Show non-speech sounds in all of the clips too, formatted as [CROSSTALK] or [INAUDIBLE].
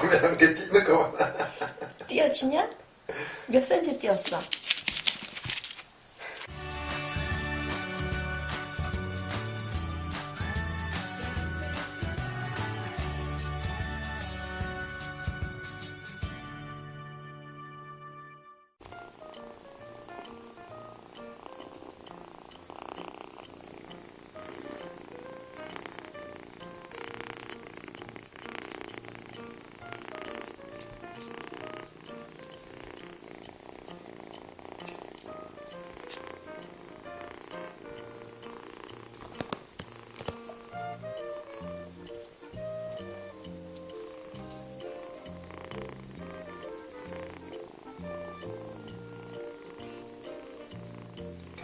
조그만한 게 뛰는 거 봐. 띄어지냐? 몇 센치 띄었어?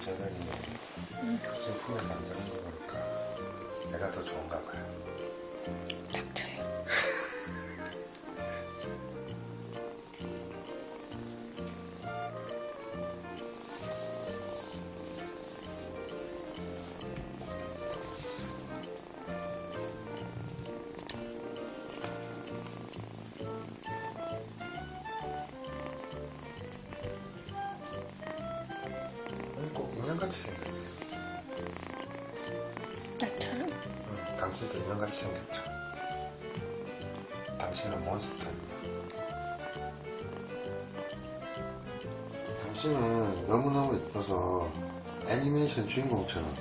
자더니 무슨 품에서 안 자는 거 보니까 내가 더 좋은가 봐요. 인형같이 생겼어요. 나처럼? 응, 당신도 인형같이 생겼죠. 당신은 몬스터입니다. 당신은 너무너무 예뻐서 애니메이션 주인공처럼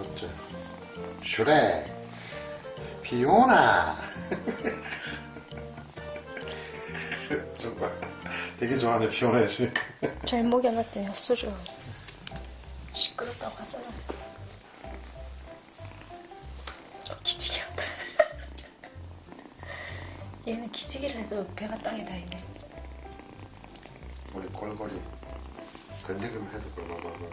어째 슈렉 피오나 [LAUGHS] 정말 되게 좋아하는 피오나 해주니까 잘 먹여놨더니 헛소리를 기지개 아파. [LAUGHS] 얘는 기지개를 해도 배가 땅에 닿이네. 우리 골골이 건드리면 해도 골골골골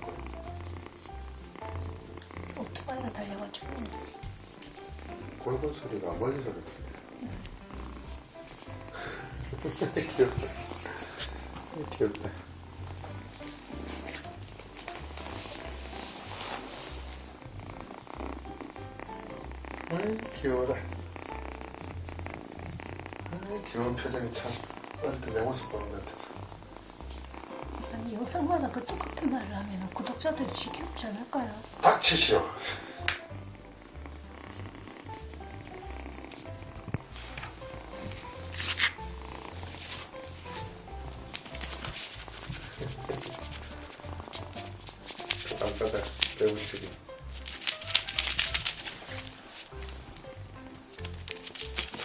오토바이가 달려가지고. 골골 소리가 멀리서도 들려요 [LAUGHS] 귀엽다. 귀엽다 아이 귀여워라. 아이 귀여운 표정이 참 어릴 때 내 모습 보는 것 같아서. 아니 영상마다 그 똑같은 말을 하면 구독자들이 지겹지 않을까요? 닥치시오. [LAUGHS] 깜깜하다 배우치기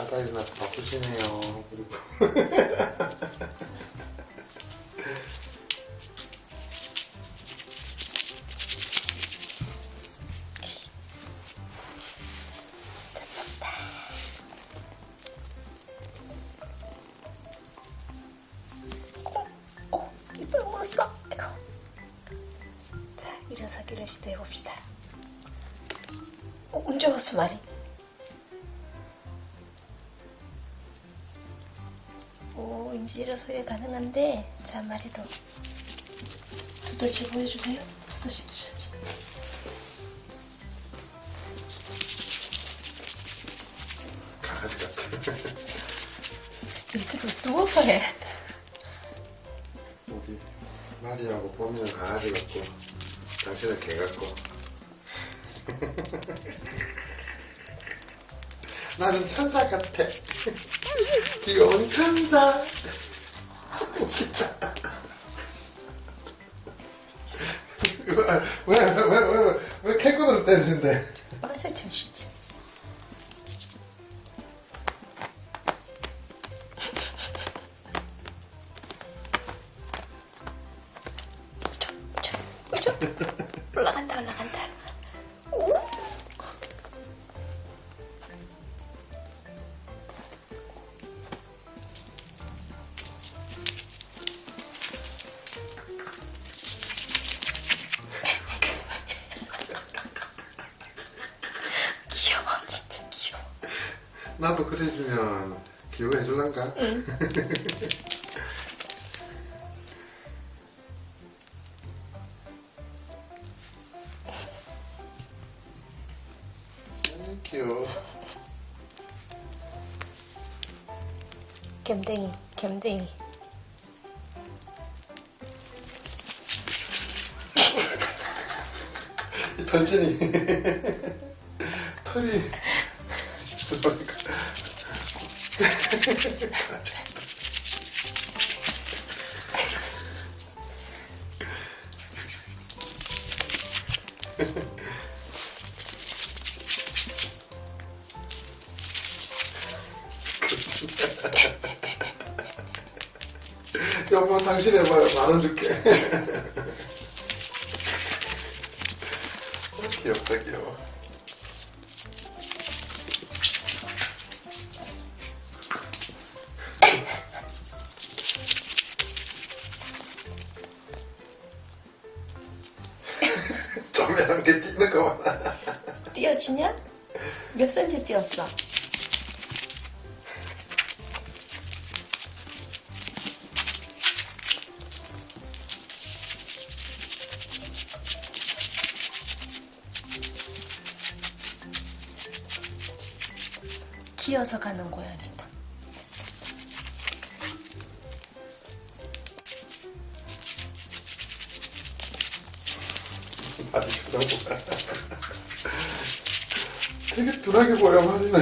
자다 일어나서 바쁘시네요 그리고 어, 이빨 물었어. 이거. 자, 일어서기를 시도해 봅시다. 어, 언제 왔어 말이? 오, 이제 일어서기 가능한데, 자 말이도 두더지 보여주세요. 두더지 두더지. 강아지 같아 밑으로 누워서 해. 우리 마리하고 뽀미는 강아지 같고 당신은 개 같고 [LAUGHS] 나는 천사 같아 [LAUGHS] 귀여운 천사 진짜 왜 왜 왜 왜왜 캐코드를 때리는데 맞아, 정신 차려. 우죠, 나도 그래주면 기호해 줄란가? 응. 음, 귀여워. 겸댕이, 겸댕이. 이 털진이 [LAUGHS] 털이 있으니까 [LAUGHS] 여보 당신 해봐요 만원 줄게. [LAUGHS] 귀엽다 귀여워 [LAUGHS] 점이란 게 뛰는 거 봐라 띄어지냐? 몇 센치 띄었어? 기어서 가는 고양이 아주 표정 봐 되게 둔하게 보여 마리는